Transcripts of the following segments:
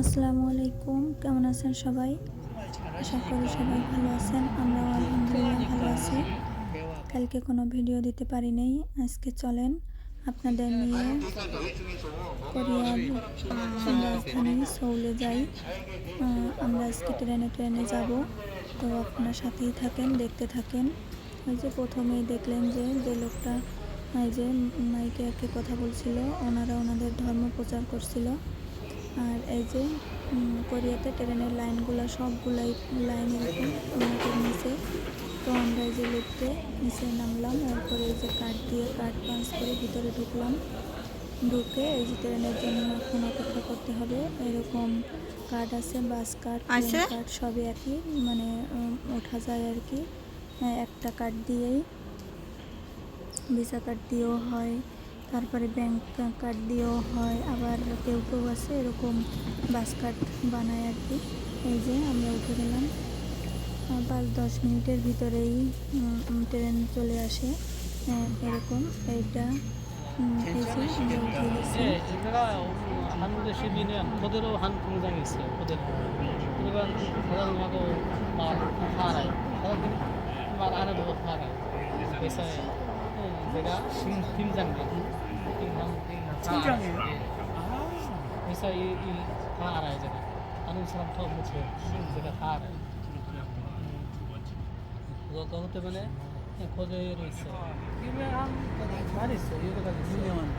আসসালামু আলাইকুম, কেমন আছেন সবাই? আশা করি সবাই ভালো আছেন, আমরাও আলহামদুলিল্লাহ ভালো আছি। কালকে কোনো ভিডিও দিতে পারি নাই, আজকে চলেন আপনাদের নিয়ে কোরিয়ার রাজধানী সৌলে যাই। আমরা আজকে ট্রেনে ট্রেনে যাব। তো আপনার সাথেই থাকেন, দেখতে থাকেন। ওই যে প্রথমেই দেখলেন যে যে লোকটা, এই যে মাইকে আর কি কথা বলছিল, ওনারা ওনাদের ধর্ম প্রচার করছিল। আর এই যে কোরিয়াতে ট্রেনের লাইনগুলো সবগুলাই লাইন এরকম নিচে তো আমরা এই যে লিফটে নিচে নামলাম এরপরে এই যে কার্ড দিয়ে কার্ড পাঞ্চ করে ভিতরে ঢুকলাম। ঢুকে এই যে ট্রেনের জন্য এখন অপেক্ষা করতে হবে। এরকম কার্ড আছে বাস কার্ড? কার্ড সবই একই মানে ওঠা যায় আর কি। হ্যাঁ, একটা কার্ড দিয়েই ভিসা কার্ড দিয়েও হয়। তারপরে ব্যাংক কার্ড দিয়েও হয় আবার কেউ কেউ আছে এরকম বাস কার্ড বানায় আর কি। এই যে আমরা উঠে গেলাম। পাঁচ দশ মিনিটের ভিতরেই ট্রেন চলে আসে। হ্যাঁ, এরকম এইটা। এই 제가 팀장님 팀장이에요아 그래서 이다 알아요, 제가. 아는 사람 다 없는 제 제가 다 알아요. 그거, 그것 때문에 그냥 고졸이 있어. 유명한 거 다- 많이 있어. 여러 가지 유명한 거.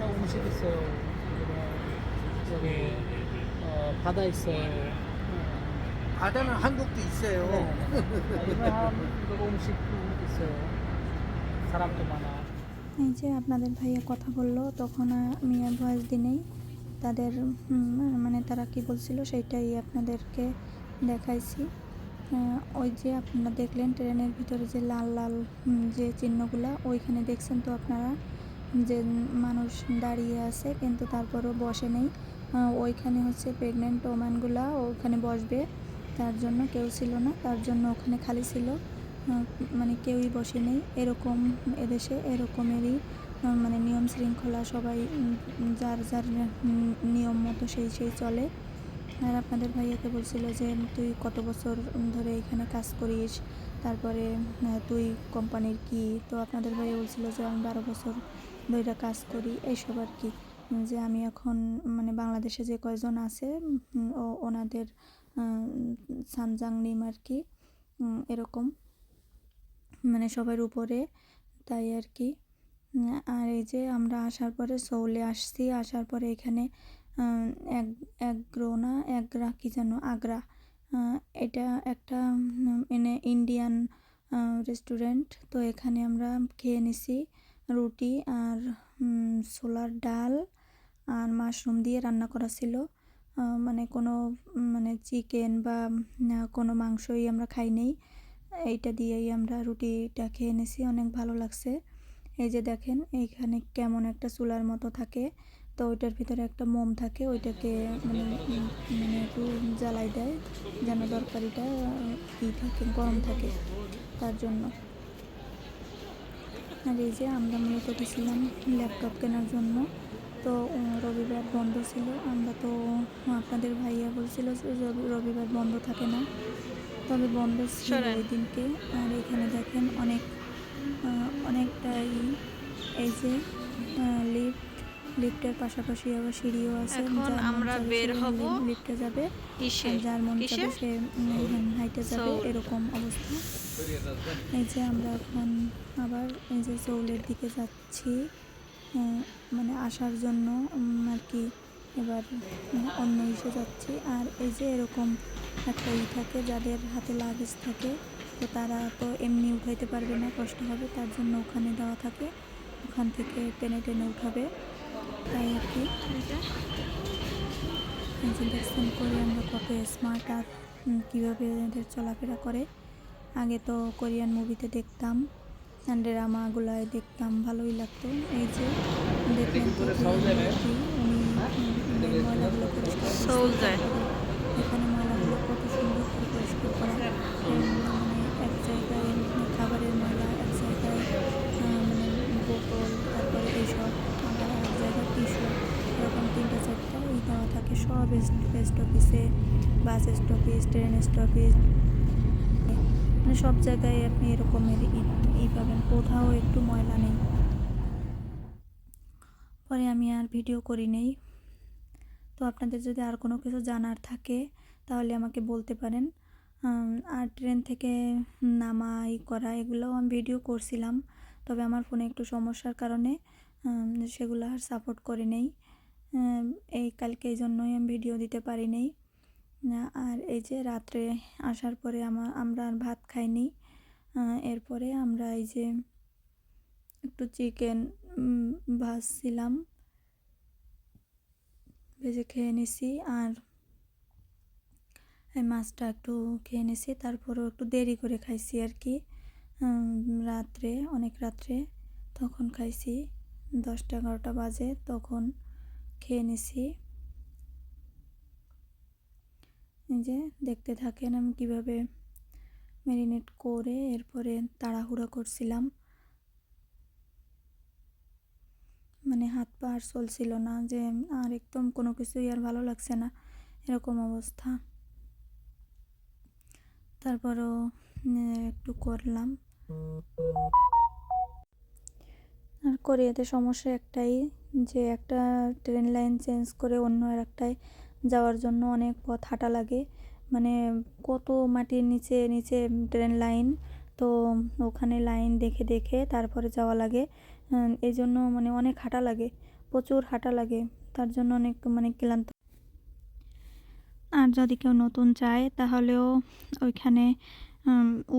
네. 음식 있어. 저기 어, 바다 있어. 네. 바다는 한국도 있어요. 네. 아, 유명한 그 음식 있어요. এই যে আপনাদের ভাইয়া কথা বলল, তখন আমি ভয়েস দিনেই তাদের মানে তারা কি বলছিল সেইটাই আপনাদেরকে দেখাইছি। ওই যে আপনারা দেখলেন ট্রেনের ভিতরে যে লাল লাল যে চিহ্নগুলা, ওইখানে দেখছেন তো আপনারা যে মানুষ দাঁড়িয়ে আছে, কিন্তু তারপরও বসে নেই। ওইখানে হচ্ছে প্রেগনেন্ট ওম্যানগুলা ওখানে বসবে, তার জন্য কেউ ছিল না, তার জন্য ওখানে খালি ছিল। মানে কেউই বসে নেই। এরকম এদেশে এরকমেরই মানে নিয়ম শৃঙ্খলা সবাই যার যার নিয়ম মতো সেই সেই চলে। আর আপনাদের ভাইয়াকে বলছিল যে, তুই কত বছর ধরে এখানে কাজ করিস? তারপরে তুই কোম্পানির কি? তো আপনাদের ভাইয়া বলছিল যে, আমি বারো বছর ধরে কাজ করি। এইসব আর কি। যে আমি এখন মানে বাংলাদেশে যে কয়জন আছে ও, ওনাদের সানজাং নিম আর কি এরকম। মানে সবার উপরে তাই আর কি। আর এই যে আমরা আসার পরে সৌলে আসছি আসার পরে এখানে এক এগ্রো না এগ্রা কি যেন আগ্রা। এটা একটা উম, এনে ইন্ডিয়ান রেস্টুরেন্ট তো এখানে আমরা খেয়ে নিছি রুটি আর ছোলার ডাল আর মাশরুম দিয়ে রান্না করা ছিল। মানে কোনো মানে চিকেন বা কোনো মাংসই আমরা খাই নেই। এইটা দিয়েই আমরা রুটিটা খেয়ে নিছি, অনেক ভালো লাগছে। এই যে দেখেন, এইখানে কেমন একটা চুলার মতো থাকে। তো ওইটার ভিতরে একটা মোম থাকে, ওইটাকে মানে মানে একটু জ্বালাই দেয়, যেন তরকারিটা ই থাকে, গরম থাকে তার জন্য। আর এই যে আমরা মূলত গেছিলাম ল্যাপটপ কেনার জন্য। তো রবিবার বন্ধ ছিল। আমরা তো আপনাদের ভাইয়া বলছিল যে রবি- রবিবার বন্ধ থাকে না। তবে বন্ধ ছিল ওই দিনকে আর এখানে দেখেন অনেক অনেকটাই এই যে লিফট লিফটের পাশাপাশি আবার সিঁড়িও আছে এখন আমরা বের হব। লিফটে যাবে যার মন চাবে সে হাইটে যাবে এরকম অবস্থা। এই যে আমরা এখন আবার এই যে চৌলের দিকে যাচ্ছি মানে আসার জন্য আর কি এবার অন্য ইসে যাচ্ছি। আর এই যে এরকম একটা ই থাকে, যাদের হাতে লাগেজ থাকে, তো তারা তো এমনি উঠাইতে পারবে না, কষ্ট হবে, তার জন্য ওখানে দেওয়া থাকে। ওখান থেকে টেনে টেনে উঠাবে। তাই আর কি। দেখছেন কোরিয়ানরা কত স্মার্ট আর কীভাবে এদের চলাফেরা করে। আগে তো কোরিয়ান মুভিতে দেখতাম ড্রামাগুলায় দেখতাম, ভালোই লাগতো। এই যে দেখলেন উনি উম, উম, ময়লাগুলো পরিষ্কার করছে। সৌল যায়। এখানে ময়লাগুলো কত সুন্দর করে পরিষ্কার করা। মানে এক জায়গায় খাবারের ময়লা এক জায়গায় মানে বোতল তারপরে এইসব আবার এক জায়গায় টিস্যু এরকম তিনটা চারটা ই দেওয়া থাকে। সব স্টপিসে বাস স্টপিস ট্রেন স্টপিস মানে সব জায়গায় আপনি এরকমের ই পাবেন। কোথাও একটু ময়লা নেই। পরে আমি আর ভিডিও করি নেই। তো আপনাদের যদি আর কোনো কিছু জানার থাকে, তাহলে আমাকে বলতে পারেন। আর ট্রেন থেকে নামাই করা, এগুলোও আমি ভিডিও করছিলাম। তবে আমার ফোনে একটু সমস্যার কারণে সেগুলো আর সাপোর্ট করে নেই। এই কালকে এই জন্যই আমি ভিডিও দিতে পারি নেই। আর এই যে রাত্রে আসার পরে আমার আমরা আর ভাত খাইনি। এরপরে আমরা এই যে একটু চিকেন ভাজছিলাম। ভেজে খেয়ে নিছি আর এই মাছটা একটু খেয়ে নিছি, তারপরও একটু দেরি করে খাইছি আর কি। রাত্রে, অনেক রাত্রে তখন খাইছি, দশটা, এগারোটা বাজে তখন খেয়ে নিছি। যে দেখতে থাকেন আমি কীভাবে ম্যারিনেট করে এরপরে তাড়াহুড়া করছিলাম। মানে হাত পা আর চলছিল না যে আর একদম কোনো কিছুই আর ভালো লাগছে না, এরকম অবস্থা। তারপরও একটু করলাম। আর কোরিয়াতে সমস্যা একটাই যে একটা ট্রেন লাইন চেঞ্জ করে অন্য আর একটায় যাওয়ার জন্য অনেক পথ হাঁটা লাগে। মানে কত মাটির নিচে নিচে ট্রেন লাইন, তো ওখানে লাইন দেখে দেখে তারপরে যাওয়া লাগে। এই জন্য মানে অনেক হাঁটা লাগে, প্রচুর হাঁটা লাগে, তার জন্য অনেক মানে ক্লান্ত। আর যদি কেউ নতুন চায়, তাহলেও ওইখানে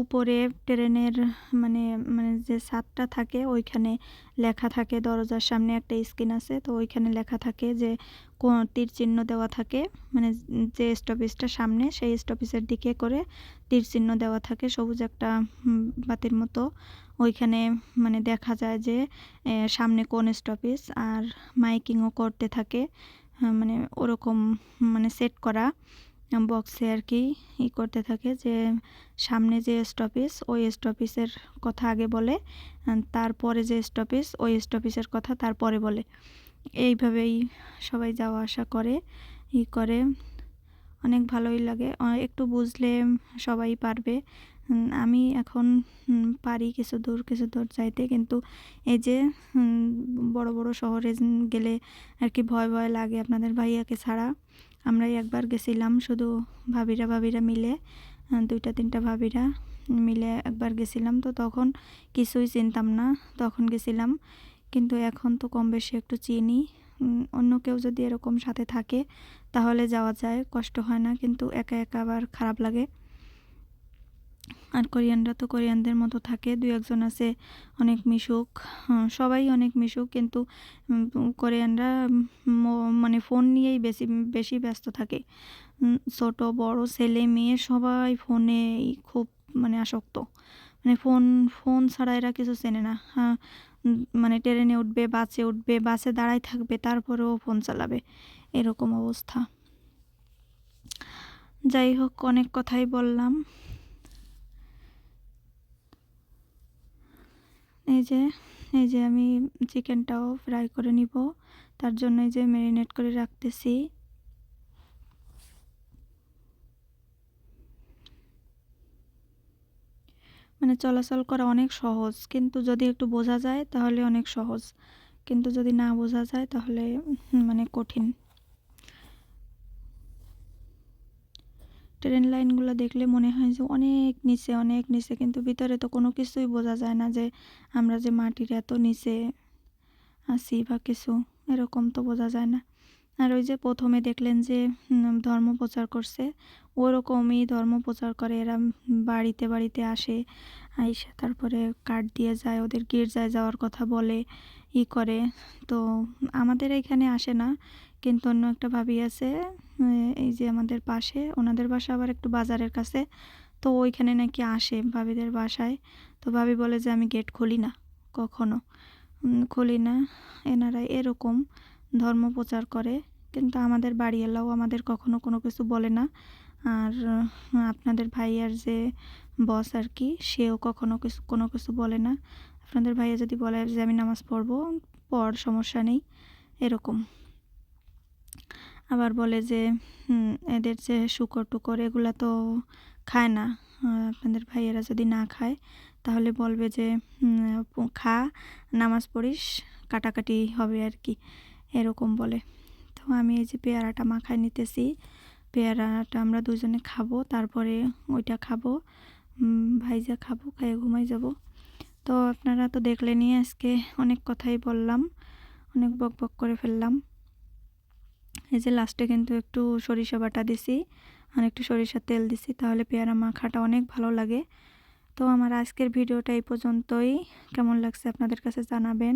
উপরে ট্রেনের মানে মানে যে ছাদটা থাকে, ওইখানে লেখা থাকে, দরজার সামনে একটা স্ক্রিন আছে, তো ওইখানে লেখা থাকে যে, কোন তীর চিহ্ন দেওয়া থাকে মানে যে স্টপেজটা সামনে, সেই স্টপেজের দিকে করে তীর চিহ্ন দেওয়া থাকে, সবুজ একটা বাতির মতো। ওইখানে মানে দেখা যায় যে সামনে কোন স্টপেজ আর মাইকিংও করতে থাকে। মানে ওরকম মানে সেট করা বক্সে আর কি ই করতে থাকে যে, সামনে যে স্টপেজ ওই স্টপেজের কথা আগে বলে তারপরে যে স্টপেজ ওই স্টপেজের কথা তারপরে বলে। এইভাবেই সবাই যাওয়া আসা করে, ই করে। অনেক ভালোই লাগে। একটু বুঝলে সবাই পারবে। আমি এখন পারি কিছু দূর কিছু দূর যাইতে। কিন্তু এই যে বড় বড় শহরে গেলে আর কি ভয় ভয় লাগে আপনাদের ভাইয়াকে ছাড়া। আমরাই একবার গেছিলাম শুধু ভাবিরা ভাবিরা মিলে দুইটা, তিনটা ভাবিরা মিলে একবার গেছিলাম। তো তখন কিছুই চিনতাম না, তখন গেছিলাম। কিন্তু এখন তো কম বেশি একটু চিনি। অন্য কেউ যদি এরকম সাথে থাকে, তাহলে যাওয়া যায়, কষ্ট হয় না। কিন্তু একা একা আবার খারাপ লাগে। আর কোরিয়ানরা তো কোরিয়ানদের মতো থাকে দু একজন আছে, অনেক মিশুক সবাই অনেক মিশুক কিন্তু কোরিয়ানরা মানে ফোন নিয়েই বেশি বেশি ব্যস্ত থাকে। ছোট, বড়, ছেলে, মেয়ে সবাই ফোনে খুব মানে আসক্ত। মানে ফোন ফোন ছাড়া এরা কিছু চেনে না হ্যাঁ মানে ট্রেনে উঠবে, বাসে উঠবে, বাসে দাঁড়ায় থাকবে, তারপরেও ফোন চালাবে, এরকম অবস্থা। যাই হোক, অনেক কথাই বললাম। এই যে এই যে আমি চিকেনটাও ফ্রাই করে নিব। তার জন্য এই যে ম্যারিনেট করে রাখতেছি। মানে চলাচল করা অনেক সহজ। কিন্তু যদি একটু বোঝা যায় তাহলে অনেক সহজ। কিন্তু যদি না বোঝা যায় তাহলে মানে কঠিন। ট্রেন লাইনগুলো দেখলে মনে হয় যে অনেক নিচে অনেক নিচে। কিন্তু ভিতরে তো কোনো কিছুই বোঝা যায় না যে আমরা যে মাটির এত নিচে আছি বা কিছু, এরকম তো বোঝা যায় না। আর ওই যে প্রথমে দেখলেন যে ধর্ম প্রচার করছে। ওরকমই ধর্ম প্রচার করে, এরা বাড়িতে বাড়িতে আসে, আইসা তারপরে কার্ড দিয়ে যায়, ওদের গির্জায় যাওয়ার কথা বলে, ই করে। তো আমাদের এখানে আসে না, কিন্তু অন্য একটা ভাবি আছে এই যে আমাদের পাশে, ওনাদের বাসা আবার একটু বাজারের কাছে, তো ওইখানে নাকি আসে ভাবিদের বাসায়। তো ভাবি বলে যে, আমি গেট খুলি না, কখনো। খুলি না, এনারা এরকম। ধর্ম প্রচার করে, কিন্তু আমাদের বাড়ি এলাও আমাদের কখনো কোনো কিছু বলে না। আর আপনাদের ভাইয়ার যে বস আর কি, সেও কখনো কিছু, কোনো কিছু বলে না। আপনাদের ভাইয়া যদি বলে যে আমি নামাজ পড়ব, পড়, সমস্যা নেই, এরকম। আবার বলে যে এদের যে শুকর টুকর, এগুলা তো খায় না। আপনাদের ভাইয়েরা যদি না খায়, তাহলে বলবে যে খা, নামাজ পড়িস, কাটাকাটি হবে আর কি। এরকম বলে। তো আমি এই যে পেয়ারাটা মাখায় নিতেছি। পেয়ারাটা আমরা দুজনে খাব, তারপরে ওইটা খাব। ভাইজা খাব, খাইয়ে ঘুমাই যাব। তো আপনারা তো দেখলেনই আজকে অনেক কথাই বললাম, অনেক বক বক করে ফেললাম। এই যে লাস্টে কিন্তু একটু সরিষা বাটা দিছি, আর একটু সরিষার তেল দিছি, তাহলে পেয়ারা মাখাটা অনেক ভালো লাগে। তো আমার আজকের ভিডিওটা এই পর্যন্তই। কেমন লাগছে আপনাদের কাছে জানাবেন।